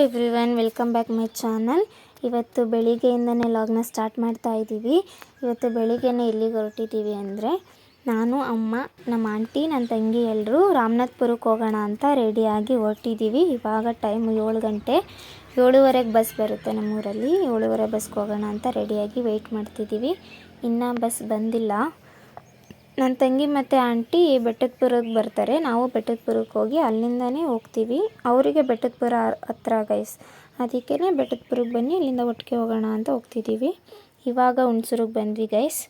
Everyone welcome back my channel. ಇವತ್ತು ಬೆಳಿಗ್ಗೆಯಿಂದನೇ ಲಾಗ್ನ start ಮಾಡ್ತಾ ಇದ್ದೀವಿ. ಇವತ್ತು ಬೆಳಿಗ್ಗೆನೇ ಎಲ್ಲಿಗೆ ಹೊರಟಿದ್ದೀವಿ ಅಂದರೆ, ನಾನು, ಅಮ್ಮ, ನಮ್ಮ ಆಂಟಿ, ನನ್ನ ತಂಗಿ ಎಲ್ಲರೂ ರಾಮನಾಥ್ಪುರಕ್ಕೆ ಹೋಗೋಣ ಅಂತ ರೆಡಿಯಾಗಿ ಹೊರಟಿದ್ದೀವಿ. ಇವಾಗ ಟೈಮ್ ಏಳು ಗಂಟೆ. ಏಳುವರೆಗೆ ಬಸ್ ಬರುತ್ತೆ ನಮ್ಮೂರಲ್ಲಿ. ಏಳುವರೆ ಬಸ್ಗೆ ಹೋಗೋಣ ಅಂತ ರೆಡಿಯಾಗಿ ವೆಯ್ಟ್ ಮಾಡ್ತಿದ್ದೀವಿ. ಇನ್ನೂ ಬಸ್ ಬಂದಿಲ್ಲ. ನನ್ನ ತಂಗಿ ಮತ್ತು ಆಂಟಿ ಬೆಟ್ಟದಪುರಕ್ಕೆ ಬರ್ತಾರೆ. ನಾವು ಬೆಟ್ಟದಪುರಕ್ಕೆ ಹೋಗಿ ಅಲ್ಲಿಂದನೇ ಹೋಗ್ತೀವಿ. ಅವರಿಗೆ ಬೆಟ್ಟದಪುರ ಹತ್ರ ಗೈಸ್ ಅದಕ್ಕೇ ಬೆಟ್ಟದಪುರಕ್ಕೆ ಬನ್ನಿ, ಇಲ್ಲಿಂದ ಒಟ್ಟಿಗೆ ಹೋಗೋಣ ಅಂತ ಹೋಗ್ತಿದ್ದೀವಿ. ಇವಾಗ ಹುಣ್ಸೂರಿಗೆ ಬಂದ್ವಿ ಗೈಸ್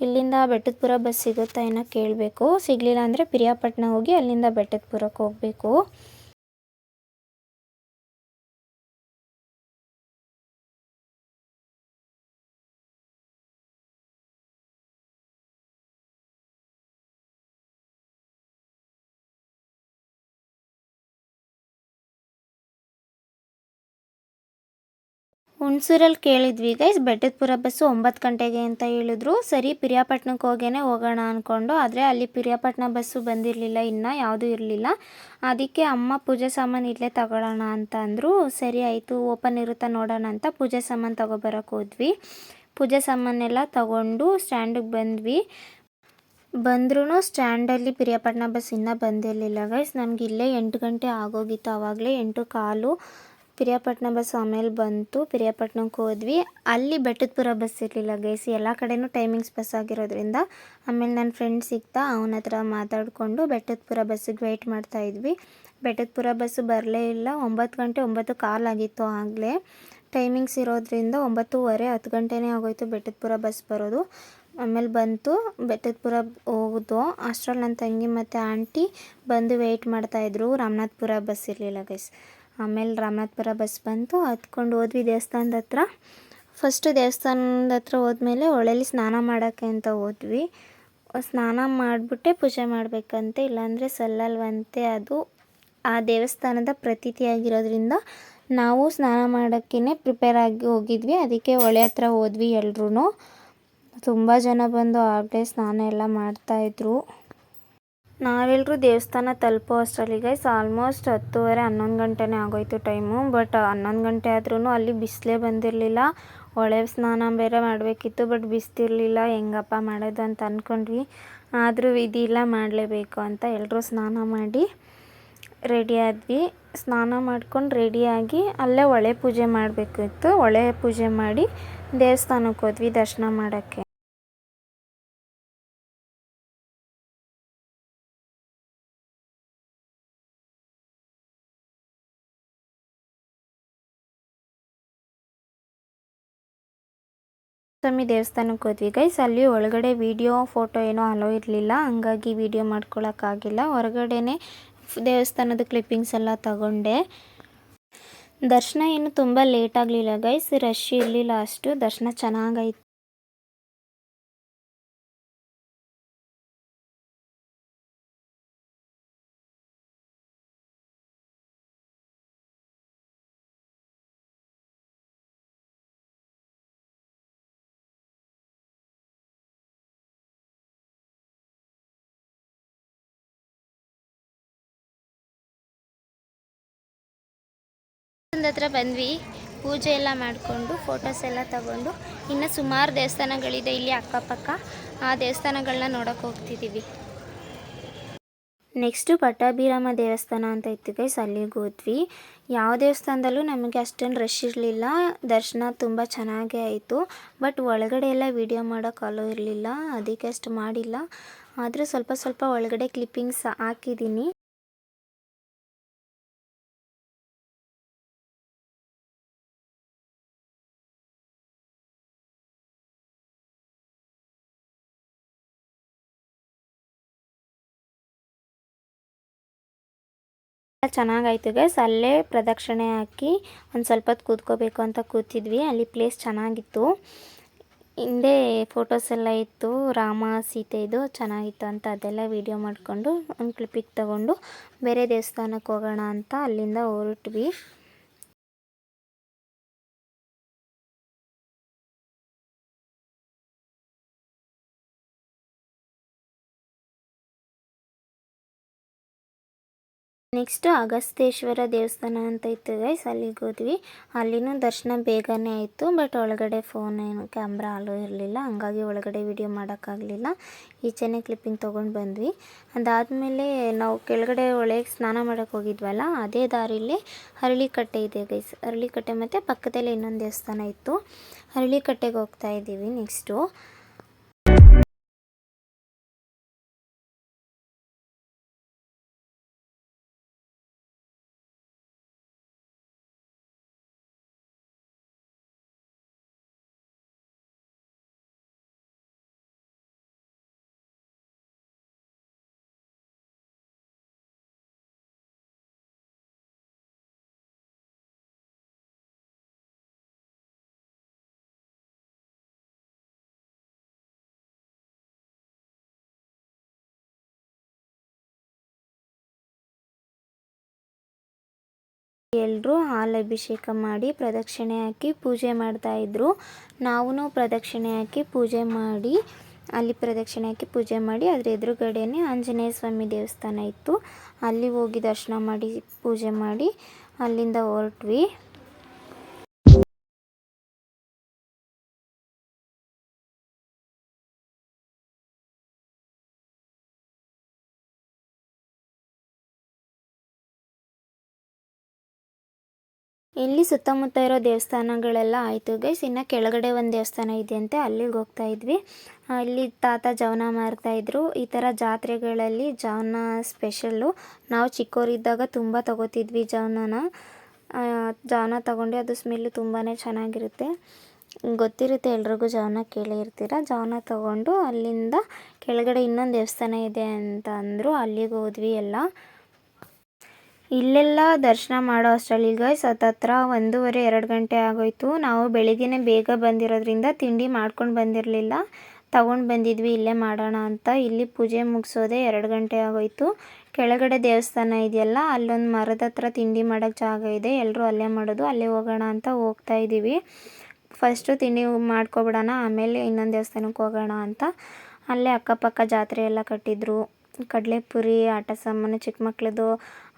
ಇಲ್ಲಿಂದ ಬೆಟ್ಟದಪುರ ಬಸ್ ಸಿಗುತ್ತಾ ಏನೋ ಕೇಳಬೇಕು. ಸಿಗಲಿಲ್ಲ ಅಂದರೆ ಪಿರಿಯಾಪಟ್ಟಣ ಹೋಗಿ ಅಲ್ಲಿಂದ ಬೆಟ್ಟದಪುರಕ್ಕೆ ಹೋಗಬೇಕು. ಹುಣಸೂರಲ್ಲಿ ಕೇಳಿದ್ವಿ, ಗೈಸ್ ಬೆಟ್ಟದಪುರ ಬಸ್ಸು ಒಂಬತ್ತು ಗಂಟೆಗೆ ಅಂತ ಹೇಳಿದ್ರು. ಸರಿ ಪಿರಿಯಾಪಟ್ಟಣಕ್ಕೆ ಹೋಗೇನೆ, ಹೋಗೋಣ ಅಂದ್ಕೊಂಡು ಆದರೆ ಅಲ್ಲಿ ಪಿರಿಯಾಪಟ್ಟಣ ಬಸ್ಸು ಬಂದಿರಲಿಲ್ಲ, ಇನ್ನೂ ಯಾವುದೂ ಇರಲಿಲ್ಲ. ಅದಕ್ಕೆ ಅಮ್ಮ ಪೂಜೆ ಸಾಮಾನು ಇಲ್ಲೇ ತಗೊಳ್ಳೋಣ ಅಂತ ಅಂದರು. ಸರಿ ಆಯಿತು, ಓಪನ್ ಇರುತ್ತಾ ನೋಡೋಣ ಅಂತ ಪೂಜೆ ಸಾಮಾನು ತೊಗೊಬರೋಕೆ ಹೋದ್ವಿ. ಪೂಜೆ ಸಾಮಾನೆಲ್ಲ ತಗೊಂಡು ಸ್ಟ್ಯಾಂಡಿಗೆ ಬಂದ್ವಿ. ಬಂದ್ರೂ ಸ್ಟ್ಯಾಂಡಲ್ಲಿ ಪಿರಿಯಾಪಟ್ಟಣ ಬಸ್ ಇನ್ನೂ ಬಂದಿರಲಿಲ್ಲ. ಗೈಸ್, ನಮಗೆ ಇಲ್ಲೇ ಎಂಟು ಗಂಟೆ ಆಗೋಗಿತ್ತು, ಆವಾಗಲೇ ಎಂಟು ಕಾಲು. ಪಿರಿಯಾಪಟ್ಟಣ ಬಸ್ ಆಮೇಲೆ ಬಂತು. ಪಿರಿಯಾಪಟ್ಟಣಕ್ಕೆ ಹೋದ್ವಿ. ಅಲ್ಲಿ ಬೆಟ್ಟದಪುರ ಬಸ್ ಇರಲಿಲ್ಲ ಗೈಸ್. ಎಲ್ಲ ಕಡೆನೂ ಟೈಮಿಂಗ್ಸ್ ಬಸ್ ಆಗಿರೋದ್ರಿಂದ ಆಮೇಲೆ ನನ್ನ ಫ್ರೆಂಡ್ ಸಿಗ್ತಾ ಅವನ ಹತ್ರ ಮಾತಾಡಿಕೊಂಡು ಬೆಟ್ಟದಪುರ ಬಸ್ಸಿಗೆ ವೆಯ್ಟ್ ಮಾಡ್ತಾ ಇದ್ವಿ. ಬೆಟ್ಟದಪುರ ಬಸ್ಸು ಬರಲೇ ಇಲ್ಲ. ಒಂಬತ್ತು ಗಂಟೆ ಒಂಬತ್ತು ಕಾಲಾಗಿತ್ತು ಆಗಲೇ. ಟೈಮಿಂಗ್ಸ್ ಇರೋದ್ರಿಂದ ಒಂಬತ್ತೂವರೆ, ಹತ್ತು ಗಂಟೆನೇ ಆಗೋಯ್ತು ಬೆಟ್ಟದಪುರ ಬಸ್ ಬರೋದು. ಆಮೇಲೆ ಬಂತು. ಬೆಟ್ಟದಪುರ ಹೋಗೋದು. ಅಷ್ಟರಲ್ಲಿ ನನ್ನ ತಂಗಿ ಮತ್ತು ಆಂಟಿ ಬಂದು ವೆಯ್ಟ್ ಮಾಡ್ತಾಯಿದ್ರು ರಾಮನಾಥ್ಪುರ ಬಸ್ ಇರಲಿಲ್ಲ ಗೈಸ್. ಆಮೇಲೆ ರಾಮನಾಥ್ಪುರ ಬಸ್ ಬಂತು ಹತ್ಕೊಂಡು ಹೋದ್ವಿ ದೇವಸ್ಥಾನದ ಹತ್ರ. ಫಸ್ಟು ದೇವಸ್ಥಾನದ ಹತ್ರ ಹೋದ್ಮೇಲೆ ಹೊಳೆಲಿ ಸ್ನಾನ ಮಾಡೋಕ್ಕೆ ಅಂತ ಹೋದ್ವಿ. ಸ್ನಾನ ಮಾಡಿಬಿಟ್ಟೆ ಪೂಜೆ ಮಾಡಬೇಕಂತೆ, ಇಲ್ಲಾಂದರೆ ಸಲ್ಲಲ್ವಂತೆ ಅದು. ಆ ದೇವಸ್ಥಾನದ ಪ್ರತೀತಿ ಆಗಿರೋದ್ರಿಂದ ನಾವು ಸ್ನಾನ ಮಾಡೋಕ್ಕೇ ಪ್ರಿಪೇರ್ ಆಗಿ ಹೋಗಿದ್ವಿ. ಅದಕ್ಕೆ ಹೊಳೆ ಹತ್ರ ಹೋದ್ವಿ ಎಲ್ರೂ ತುಂಬ ಜನ ಬಂದು ಆಗಲೇ ಸ್ನಾನ ಎಲ್ಲ ಮಾಡ್ತಾಯಿದ್ರು ನಾವೆಲ್ಲರೂ ದೇವಸ್ಥಾನ ತಲುಪೋ ಅಷ್ಟರಲ್ಲಿ ಗೈಸ್ ಆಲ್ಮೋಸ್ಟ್ ಹತ್ತುವರೆ, ಹನ್ನೊಂದು ಗಂಟೆನೇ ಆಗೋಯ್ತು ಟೈಮು ಬಟ್ ಹನ್ನೊಂದು ಗಂಟೆ ಆದ್ರೂ ಅಲ್ಲಿ ಬಿಸಿಲೇ ಬಂದಿರಲಿಲ್ಲ. ಹೊಳೆ ಸ್ನಾನ ಬೇರೆ ಮಾಡಬೇಕಿತ್ತು ಬಟ್ ಬಿಸ್ತಿರಲಿಲ್ಲ. ಹೆಂಗಪ್ಪ ಮಾಡೋದು ಅಂತ ಅಂದ್ಕೊಂಡ್ವಿ ಆದರೂ ವಿಧಿ ಇಲ್ಲ, ಮಾಡಲೇಬೇಕು ಅಂತ ಎಲ್ಲರೂ ಸ್ನಾನ ಮಾಡಿ ರೆಡಿ ಆದ್ವಿ. ಸ್ನಾನ ಮಾಡ್ಕೊಂಡು ರೆಡಿಯಾಗಿ ಅಲ್ಲೇ ಹೊಳೆ ಪೂಜೆ ಮಾಡಬೇಕಿತ್ತು. ಹೊಳೆ ಪೂಜೆ ಮಾಡಿ ದೇವಸ್ಥಾನಕ್ಕೆ ಹೋದ್ವಿ ದರ್ಶನ ಮಾಡೋಕ್ಕೆ. ಸ್ವಾಮಿ ದೇವಸ್ಥಾನಕ್ಕೆ ಹೋದ್ವಿ. ಗೈಸ್ ಅಲ್ಲಿ ಒಳಗಡೆ ವಿಡಿಯೋ ಫೋಟೋ ಏನೋ ಅಲೋ ಇರಲಿಲ್ಲ. ಹಂಗಾಗಿ ವಿಡಿಯೋ ಮಾಡ್ಕೊಳಕ್ಕಾಗಿಲ್ಲ. ಹೊರಗಡೆನೆ ದೇವಸ್ಥಾನದ ಕ್ಲಿಪ್ಪಿಂಗ್ಸ್ ಎಲ್ಲ ತಗೊಂಡೆ. ದರ್ಶನ ಏನು ತುಂಬ ಲೇಟ್ ಆಗಲಿಲ್ಲ. ಗೈಸ್ ರಶ್ ಇರಲಿಲ್ಲ ಅಷ್ಟು. ದರ್ಶನ ಚೆನ್ನಾಗಾಯ್ತು ಹತ್ರ ಬಂದ್ವಿ. ಪೂಜೆ ಎಲ್ಲ ಮಾಡಿಕೊಂಡು ಫೋಟೋಸ್ ಎಲ್ಲ ತಗೊಂಡು. ಇನ್ನು ಸುಮಾರು ದೇವಸ್ಥಾನಗಳಿದೆ ಇಲ್ಲಿ ಅಕ್ಕಪಕ್ಕ. ಆ ದೇವಸ್ಥಾನಗಳನ್ನ ನೋಡೋಕೆ ಹೋಗ್ತಿದ್ದೀವಿ ನೆಕ್ಸ್ಟು ಪಟ್ಟಾಭಿರಾಮ ದೇವಸ್ಥಾನ ಅಂತ ಇತ್ತು ಗೈಸ್ ಅಲ್ಲಿಗೆ ಹೋದ್ವಿ. ಯಾವ ದೇವಸ್ಥಾನದಲ್ಲೂ ನಮಗೆ ಅಷ್ಟೊಂದು ರಶ್ ಇರಲಿಲ್ಲ. ದರ್ಶನ ತುಂಬ ಚೆನ್ನಾಗೇ ಆಯಿತು. ಬಟ್ ಒಳಗಡೆ ಎಲ್ಲ ವೀಡಿಯೋ ಮಾಡೋಕೆ ಅಲೋ ಇರಲಿಲ್ಲ. ಅದಕ್ಕೆ ಅಷ್ಟು ಮಾಡಿಲ್ಲ. ಆದರೂ ಸ್ವಲ್ಪ ಸ್ವಲ್ಪ ಒಳಗಡೆ ಕ್ಲಿಪ್ಪಿಂಗ್ಸ್ ಹಾಕಿದ್ದೀನಿ ಚೆನ್ನಾಗಾಯ್ತು ಗೈಸ್ ಅಲ್ಲೇ ಪ್ರದಕ್ಷಿಣೆ ಹಾಕಿ ಒಂದು ಸ್ವಲ್ಪ ಹೊತ್ತು ಕೂತ್ಕೋಬೇಕು ಅಂತ ಕೂತಿದ್ವಿ. ಅಲ್ಲಿ ಪ್ಲೇಸ್ ಚೆನ್ನಾಗಿತ್ತು. ಹಿಂದೆ ಫೋಟೋಸ್ ಎಲ್ಲ ಇತ್ತು. ರಾಮ, ಸೀತೆ ಇದು ಚೆನ್ನಾಗಿತ್ತು ಅಂತ ಅದೆಲ್ಲ ವೀಡಿಯೋ ಮಾಡಿಕೊಂಡು ಒಂದು ಕ್ಲಿಪ್ಪಿಗೆ ತಗೊಂಡು ಬೇರೆ ದೇವಸ್ಥಾನಕ್ಕೆ ಹೋಗೋಣ ಅಂತ ಅಲ್ಲಿಂದ ಹೊರಟ್ವಿ. ನೆಕ್ಸ್ಟು ಅಗಸ್ತೇಶ್ವರ ದೇವಸ್ಥಾನ ಅಂತ ಇತ್ತು ಗೈಸ್ ಅಲ್ಲಿಗೆ ಹೋದ್ವಿ. ಅಲ್ಲಿನೂ ದರ್ಶನ ಬೇಗನೆ ಆಯಿತು ಬಟ್ ಒಳಗಡೆ ಫೋನ್ ಏನು ಕ್ಯಾಮ್ರಾ ಅಲೋ ಇರಲಿಲ್ಲ. ಹಂಗಾಗಿ ಒಳಗಡೆ ವಿಡಿಯೋ ಮಾಡೋಕ್ಕಾಗಲಿಲ್ಲ. ಈಚೆನೇ ಕ್ಲಿಪ್ಪಿಂಗ್ ತೊಗೊಂಡು ಬಂದ್ವಿ. ಅದಾದಮೇಲೆ ನಾವು ಕೆಳಗಡೆ ಒಳಗೆ ಸ್ನಾನ ಮಾಡೋಕ್ಕೆ ಹೋಗಿದ್ವಲ್ಲ, ಅದೇ ದಾರಿಲಿ ಹರಳಿಕಟ್ಟೆ ಇದೆ ಗೈಸ್ ಹರಳಿಕಟ್ಟೆ ಮತ್ತು ಪಕ್ಕದಲ್ಲೇ ಇನ್ನೊಂದು ದೇವಸ್ಥಾನ ಇತ್ತು. ಹರಳಿಕಟ್ಟೆಗೆ ಹೋಗ್ತಾ ಇದ್ದೀವಿ ನೆಕ್ಸ್ಟು ಎಲ್ಲರೂ ಹಾಲು ಅಭಿಷೇಕ ಮಾಡಿ ಪ್ರದಕ್ಷಿಣೆ ಹಾಕಿ ಪೂಜೆ ಮಾಡ್ತಾಯಿದ್ರು ನಾವು ಪ್ರದಕ್ಷಿಣೆ ಹಾಕಿ ಪೂಜೆ ಮಾಡಿ, ಅಲ್ಲಿ ಪ್ರದಕ್ಷಿಣೆ ಹಾಕಿ ಪೂಜೆ ಮಾಡಿ, ಅದ್ರ ಎದುರುಗಡೆನೇ ಆಂಜನೇಯ ಸ್ವಾಮಿ ದೇವಸ್ಥಾನ ಇತ್ತು. ಅಲ್ಲಿ ಹೋಗಿ ದರ್ಶನ ಮಾಡಿ, ಪೂಜೆ ಮಾಡಿ ಅಲ್ಲಿಂದ ಹೊರಟ್ವಿ. ಇಲ್ಲಿ ಸುತ್ತಮುತ್ತ ಇರೋ ದೇವಸ್ಥಾನಗಳೆಲ್ಲ ಆಯಿತು ಗೈಸ್ ಇನ್ನು ಕೆಳಗಡೆ ಒಂದು ದೇವಸ್ಥಾನ ಇದೆಯಂತೆ, ಅಲ್ಲಿಗೆ ಹೋಗ್ತಾ ಇದ್ವಿ. ಅಲ್ಲಿ ತಾತ ಜವನ ಮಾರ್ತಾಯಿದ್ರು ಈ ಥರ ಜಾತ್ರೆಗಳಲ್ಲಿ ಜವನ ಸ್ಪೆಷಲ್ಲು ನಾವು ಚಿಕ್ಕವರಿದ್ದಾಗ ತುಂಬ ತಗೋತಿದ್ವಿ ಜವನನ. ಜವನ ತಗೊಂಡು, ಅದು ಸ್ಮೆಲ್ಲು ತುಂಬಾ ಚೆನ್ನಾಗಿರುತ್ತೆ. ಗೊತ್ತಿರುತ್ತೆ ಎಲ್ರಿಗೂ ಜವನ ಕೇಳಿ ಇರ್ತೀರ? ಜವನ ತಗೊಂಡು ಅಲ್ಲಿಂದ ಕೆಳಗಡೆ ಇನ್ನೊಂದು ದೇವಸ್ಥಾನ ಇದೆ ಅಂತ ಅಂದರು. ಅಲ್ಲಿಗೆ ಹೋದ್ವಿ ಎಲ್ಲ. ಇಲ್ಲೆಲ್ಲ ದರ್ಶನ ಮಾಡೋ ಅಷ್ಟರಲ್ಲಿ ಗೈಸ್ ಹತ್ತತ್ರ ಒಂದೂವರೆ, ಎರಡು ಗಂಟೆ ಆಗೋಯಿತು. ನಾವು ಬೆಳಿಗ್ಗೆನೇ ಬೇಗ ಬಂದಿರೋದ್ರಿಂದ ತಿಂಡಿ ಮಾಡ್ಕೊಂಡು ಬಂದಿರಲಿಲ್ಲ. ತಗೊಂಡು ಬಂದಿದ್ವಿ, ಇಲ್ಲೇ ಮಾಡೋಣ ಅಂತ. ಇಲ್ಲಿ ಪೂಜೆ ಮುಗಿಸೋದೆ ಎರಡು ಗಂಟೆ ಆಗೋಯಿತು. ಕೆಳಗಡೆ ದೇವಸ್ಥಾನ ಇದೆಯಲ್ಲ, ಅಲ್ಲೊಂದು ಮರದ ಹತ್ರ ತಿಂಡಿ ಮಾಡೋಕ್ಕೆ ಜಾಗ ಇದೆ. ಎಲ್ಲರೂ ಅಲ್ಲೇ ಮಾಡೋದು, ಅಲ್ಲೇ ಹೋಗೋಣ ಅಂತ ಹೋಗ್ತಾ ಇದ್ದೀವಿ ಫಸ್ಟು ತಿಂಡಿ ಮಾಡ್ಕೊಬಿಡೋಣ, ಆಮೇಲೆ ಇನ್ನೊಂದು ದೇವಸ್ಥಾನಕ್ಕೆ ಹೋಗೋಣ ಅಂತ. ಅಲ್ಲೇ ಅಕ್ಕಪಕ್ಕ ಜಾತ್ರೆ ಎಲ್ಲ ಕಟ್ಟಿದ್ರು. ಕಡಲೆಪುರಿ, ಆಟ ಸಾಮಾನು ಚಿಕ್ಕ ಮಕ್ಳದ್ದು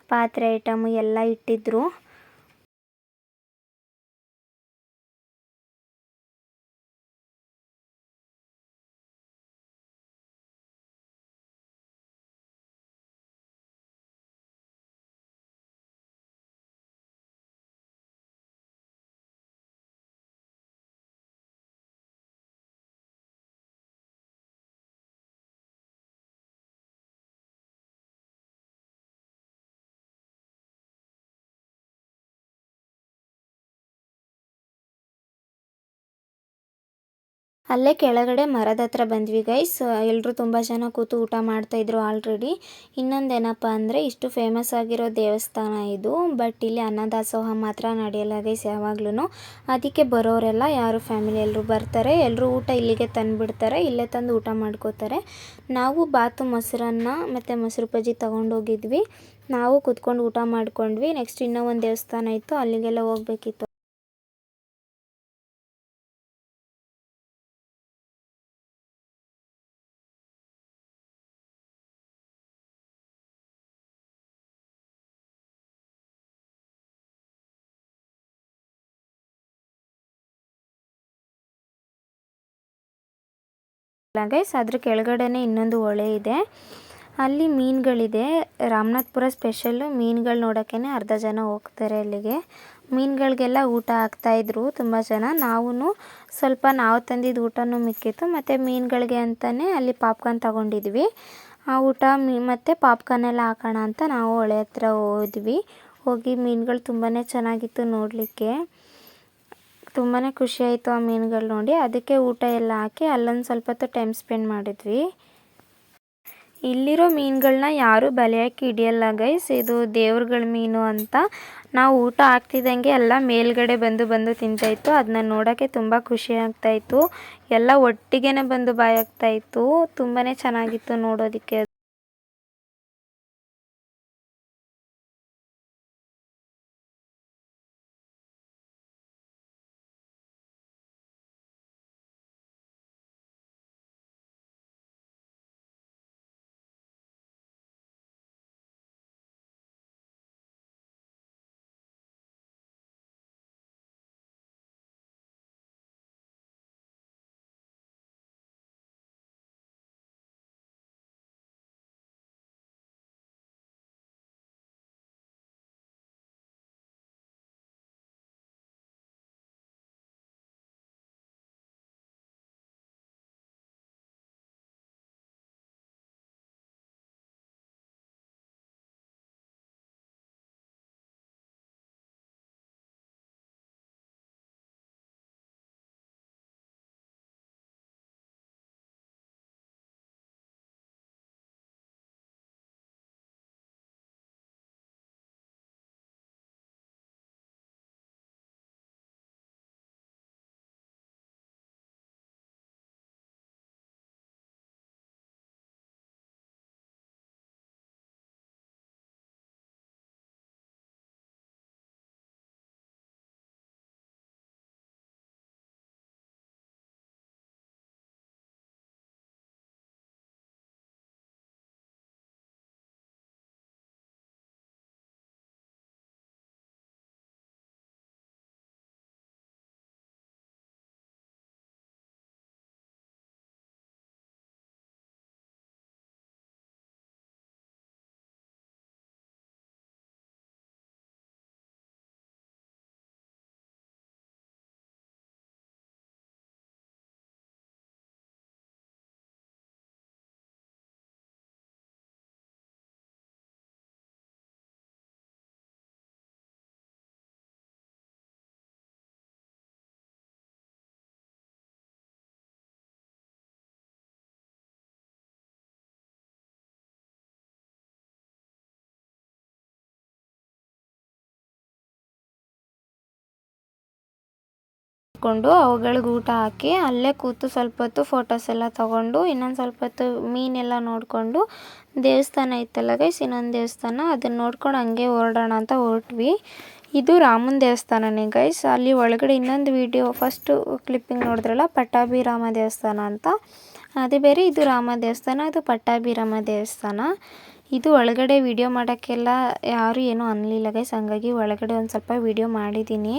ಪಾತ್ರೆ ಐಟಮ್ ಎಲ್ಲ ಇಟ್ಟಿದ್ರು. ಅಲ್ಲೇ ಕೆಳಗಡೆ ಮರದ ಹತ್ರ ಬಂದ್ವಿ ಗೈಸ್ ಎಲ್ಲರೂ ತುಂಬ ಜನ ಕೂತು ಊಟ ಮಾಡ್ತಾಯಿದ್ರು ಆಲ್ರೆಡಿ ಇನ್ನೊಂದೇನಪ್ಪ ಅಂದರೆ, ಇಷ್ಟು ಫೇಮಸ್ ಆಗಿರೋ ದೇವಸ್ಥಾನ ಇದು ಬಟ್ ಇಲ್ಲಿ ಅನ್ನದಾಸೋಹ ಮಾತ್ರ ನಡೆಯಲ್ಲ ಗೈಸ್ ಯಾವಾಗ್ಲೂ ಅದಕ್ಕೆ ಬರೋರೆಲ್ಲ ಯಾರು ಫ್ಯಾಮಿಲಿ ಎಲ್ಲರೂ ಬರ್ತಾರೆ ಎಲ್ಲರೂ ಊಟ ಇಲ್ಲಿಗೆ ತಂದುಬಿಡ್ತಾರೆ, ಇಲ್ಲೇ ತಂದು ಊಟ ಮಾಡ್ಕೋತಾರೆ. ನಾವು ಬಾತು ಮೊಸರನ್ನ ಮತ್ತು ಮೊಸರು ಬಜ್ಜಿ ತೊಗೊಂಡೋಗಿದ್ವಿ. ನಾವು ಕುತ್ಕೊಂಡು ಊಟ ಮಾಡ್ಕೊಂಡ್ವಿ. ನೆಕ್ಸ್ಟ್ ಇನ್ನೂ ಒಂದು ದೇವಸ್ಥಾನ ಇತ್ತು, ಅಲ್ಲಿಗೆಲ್ಲ ಹೋಗ್ಬೇಕಿತ್ತು. ಗೈಸ್ ಅದ್ರ ಕೆಳಗಡೆನೆ ಇನ್ನೊಂದು ಹೊಳೆ ಇದೆ. ಅಲ್ಲಿ ಮೀನುಗಳಿದೆ. ರಾಮನಾಥ್ಪುರ ಸ್ಪೆಷಲ್ಲು ಮೀನುಗಳು ನೋಡೋಕ್ಕೇ ಅರ್ಧ ಜನ ಹೋಗ್ತಾರೆ ಅಲ್ಲಿಗೆ. ಮೀನುಗಳಿಗೆಲ್ಲ ಊಟ ಹಾಕ್ತಾಯಿದ್ರು ತುಂಬ ಜನ. ನಾವು ಸ್ವಲ್ಪ ನಾವು ತಂದಿದ್ದು ಊಟನೂ ಮಿಕ್ಕಿತ್ತು. ಮತ್ತು ಮೀನುಗಳಿಗೆ ಅಂತಲೇ ಅಲ್ಲಿ ಪಾಪ್ಕಾರ್ನ್ ತಗೊಂಡಿದ್ವಿ. ಆ ಊಟ ಮೀ, ಮತ್ತು ಪಾಪ್ಕಾರ್ನ್ ಎಲ್ಲ ಹಾಕೋಣ ಅಂತ ನಾವು ಹೊಳೆ ಹತ್ರ ಹೋದ್ವಿ. ಹೋಗಿ ಮೀನುಗಳು ತುಂಬಾ ಚೆನ್ನಾಗಿತ್ತು ನೋಡಲಿಕ್ಕೆ. ತುಂಬಾ ಖುಷಿ ಆಯಿತು ಆ ಮೀನುಗಳು ನೋಡಿ. ಅದಕ್ಕೆ ಊಟ ಎಲ್ಲ ಹಾಕಿ ಅಲ್ಲೊಂದು ಸ್ವಲ್ಪ ಹೊತ್ತು ಟೈಮ್ ಸ್ಪೆಂಡ್ ಮಾಡಿದ್ವಿ. ಇಲ್ಲಿರೋ ಮೀನುಗಳನ್ನ ಯಾರೂ ಬಲೆ ಹಾಕಿ ಹಿಡಿಯಲ್ಲ ಗೈಸ್ ಇದು ದೇವ್ರಗಳ ಮೀನು ಅಂತ. ನಾವು ಊಟ ಹಾಕ್ತಿದ್ದಂಗೆ ಎಲ್ಲ ಮೇಲ್ಗಡೆ ಬಂದು ಬಂದು ತಿಂತಾಯಿತ್ತು. ಅದನ್ನ ನೋಡೋಕ್ಕೆ ತುಂಬ ಖುಷಿ ಆಗ್ತಾಯಿತ್ತು. ಎಲ್ಲ ಒಟ್ಟಿಗೆ ಬಂದು ಬಾಯಾಗ್ತಾಯಿತ್ತು. ತುಂಬಾ ಚೆನ್ನಾಗಿತ್ತು ನೋಡೋದಕ್ಕೆ ಮಾಡಿಕೊಂಡು ಅವುಗಳಿಗೆ ಊಟ ಹಾಕಿ ಅಲ್ಲೇ ಕೂತು ಸ್ವಲ್ಪ ಹೊತ್ತು ಫೋಟೋಸ್ ಎಲ್ಲ ತಗೊಂಡು, ಇನ್ನೊಂದು ಸ್ವಲ್ಪ ಹೊತ್ತು ಮೀನೆಲ್ಲ ನೋಡಿಕೊಂಡು ದೇವಸ್ಥಾನ ಇತ್ತಲ್ಲ ಗೈಸ್ ಇನ್ನೊಂದು ದೇವಸ್ಥಾನ ಅದನ್ನು ನೋಡ್ಕೊಂಡು ಹಂಗೆ ಹೊರಡೋಣ ಅಂತ ಹೊರಟ್ವಿ. ಇದು ರಾಮನ ದೇವಸ್ಥಾನನೇ ಗೈಸ್ ಅಲ್ಲಿ ಒಳಗಡೆ ಇನ್ನೊಂದು ವಿಡಿಯೋ ಫಸ್ಟು ಕ್ಲಿಪ್ಪಿಂಗ್ ನೋಡಿದ್ರಲ್ಲ, ಪಟ್ಟಾಭಿರಾಮ ದೇವಸ್ಥಾನ ಅಂತ. ಅದೇ ಬೇರೆ, ಇದು ರಾಮ ದೇವಸ್ಥಾನ ಅದು ಪಟ್ಟಾಭಿರಾಮ ದೇವಸ್ಥಾನ. ಇದು ಒಳಗಡೆ ವಿಡಿಯೋ ಮಾಡೋಕ್ಕೆಲ್ಲ ಯಾರು ಏನೂ ಅನ್ನಲಿಲ್ಲ ಗೈಸ್ ಹಂಗಾಗಿ ಒಳಗಡೆ ಒಂದು ಸ್ವಲ್ಪ ವಿಡಿಯೋ ಮಾಡಿದ್ದೀನಿ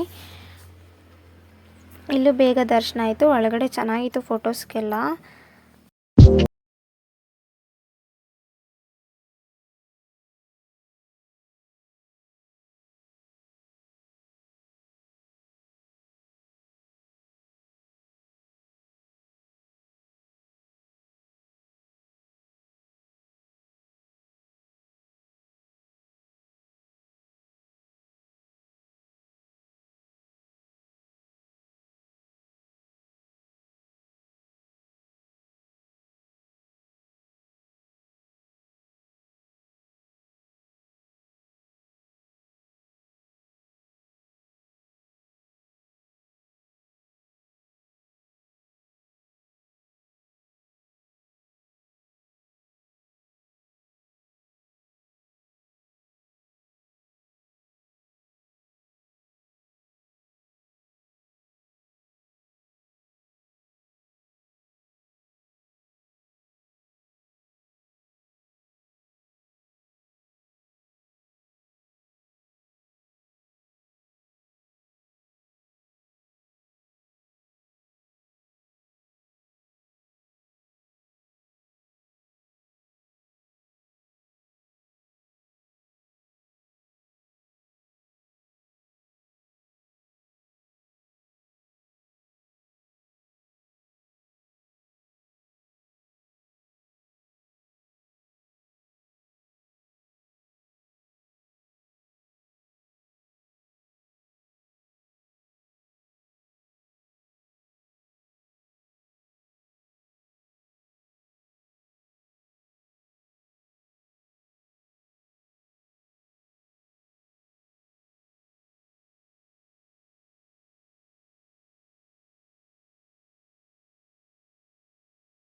ಇಲ್ಲೂ ಬೇಗ ದರ್ಶನ ಆಯಿತು. ಒಳಗಡೆ ಚೆನ್ನಾಗಿತ್ತು ಫೋಟೋಸ್ಗೆಲ್ಲ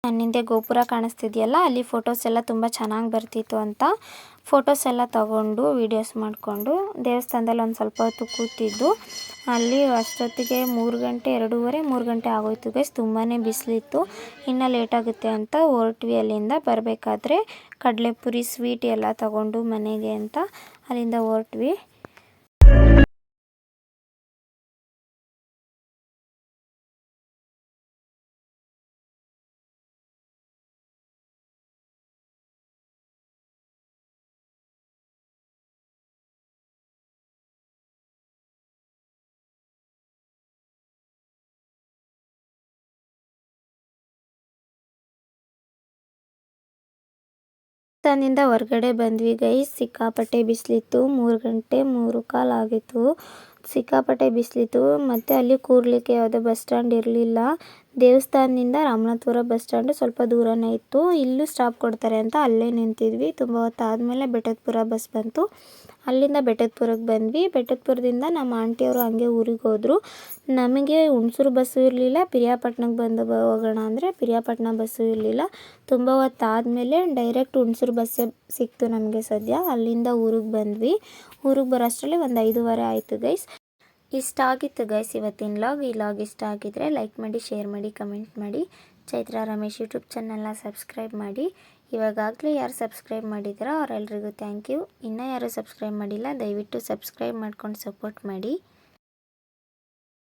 ನನ್ನಿಂದೆ ಗೋಪುರ ಕಾಣಿಸ್ತಿದೆಯಲ್ಲ, ಅಲ್ಲಿ ಫೋಟೋಸ್ ಎಲ್ಲ ತುಂಬ ಚೆನ್ನಾಗಿ ಬರ್ತಿತ್ತು ಅಂತ ಫೋಟೋಸ್ ಎಲ್ಲ ತಗೊಂಡು ವೀಡಿಯೋಸ್ ಮಾಡಿಕೊಂಡು ದೇವಸ್ಥಾನದಲ್ಲಿ ಒಂದು ಸ್ವಲ್ಪ ಹೊತ್ತು ಕೂತಿದ್ದು. ಅಲ್ಲಿ ಅಷ್ಟೊತ್ತಿಗೆ ಮೂರು ಗಂಟೆ, ಎರಡೂವರೆ, ಮೂರು ಗಂಟೆ ಆಗೋಯ್ತು ಗೈಸ್ ತುಂಬಾ ಬಿಸಿಲಿತ್ತು. ಇನ್ನೂ ಲೇಟಾಗುತ್ತೆ ಅಂತ ಹೊರಟ್ವಿ ಅಲ್ಲಿಂದ. ಬರಬೇಕಾದ್ರೆ ಕಡಲೆಪುರಿ ಸ್ವೀಟ್ ಎಲ್ಲ ತಗೊಂಡು ಮನೆಗೆ ಅಂತ ಅಲ್ಲಿಂದ ಹೊರಟ್ವಿ. ದೇವಸ್ಥಾನದಿಂದ ಹೊರಗಡೆ ಬಂದ್ವಿ ಗೈಸ್. ಸಿಕ್ಕಾಪಟ್ಟೆ ಬಿಸಿಲಿತ್ತು. ಮೂರು ಗಂಟೆ ಮೂರು ಕಾಲು ಆಗಿತ್ತು. ಸಿಕ್ಕಾಪಟ್ಟೆ ಬಿಸಿಲಿತ್ತು. ಮತ್ತು ಅಲ್ಲಿ ಕೂರ್ಲಿಕ್ಕೆ ಯಾವುದೇ ಬಸ್ ಸ್ಟ್ಯಾಂಡ್ ಇರಲಿಲ್ಲ. ದೇವಸ್ಥಾನದಿಂದ ರಾಮನಾಥಪುರ ಬಸ್ ಸ್ಟ್ಯಾಂಡ್ ಸ್ವಲ್ಪ ದೂರನೇ ಇತ್ತು. ಇಲ್ಲೂ ಸ್ಟಾಪ್ ಕೊಡ್ತಾರೆ ಅಂತ ಅಲ್ಲೇ ನಿಂತಿದ್ವಿ. ತುಂಬ ಹೊತ್ತಾದಮೇಲೆ ಬೆಟ್ಟದಪುರ ಬಸ್ ಬಂತು. ಅಲ್ಲಿಂದ ಬೆಟ್ಟದಪುರಕ್ಕೆ ಬಂದ್ವಿ. ಬೆಟ್ಟದಪುರದಿಂದ ನಮ್ಮ ಆಂಟಿಯವರು ಹಂಗೆ ಊರಿಗೆ ಹೋದರು. ನಮಗೆ ಹುಣಸೂರು ಬಸ್ಸು ಇರಲಿಲ್ಲ. ಪಿರಿಯಾಪಟ್ಟಣಕ್ಕೆ ಬಂದು ಹೋಗೋಣ ಅಂದರೆ ಪಿರಿಯಾಪಟ್ಟಣ ಬಸ್ಸು ಇರಲಿಲ್ಲ. ತುಂಬ ಹೊತ್ತಾದಮೇಲೆ ಡೈರೆಕ್ಟ್ ಹುಣಸೂರು ಬಸ್ಸೇ ಸಿಕ್ತು ನಮಗೆ ಸದ್ಯ. ಅಲ್ಲಿಂದ ಊರಿಗೆ ಬಂದ್ವಿ. ಊರಿಗೆ ಬರೋಷ್ಟರಲ್ಲಿ ಒಂದು ಐದೂವರೆ ಆಯಿತು ಗೈಸ್ ಇಷ್ಟ ಆಗಿತ್ತು ಗೈಸ್ ಇವತ್ತಿನ ಲಾಗ್ ಈ ಲಾಗ್ ಇಷ್ಟ ಆಗಿದ್ರೆ ಲೈಕ್ ಮಾಡಿ ಶೇರ್ ಮಾಡಿ ಕಮೆಂಟ್ ಮಾಡಿ. ಚೈತ್ರ ರಮೇಶ್ ಯೂಟ್ಯೂಬ್ ಚಾನಲ್ನ ಸಬ್ಸ್ಕ್ರೈಬ್ ಮಾಡಿ. ಇವಾಗಲೇ ಯಾರು ಸಬ್ಸ್ಕ್ರೈಬ್ ಮಾಡಿದ್ದೀರೋ ಅವರೆಲ್ಲರಿಗೂ ಥ್ಯಾಂಕ್ ಯು ಇನ್ನೂ ಯಾರು ಸಬ್ಸ್ಕ್ರೈಬ್ ಮಾಡಿಲ್ಲ, ದಯವಿಟ್ಟು ಸಬ್ಸ್ಕ್ರೈಬ್ ಮಾಡ್ಕೊಂಡು ಸಪೋರ್ಟ್ ಮಾಡಿ.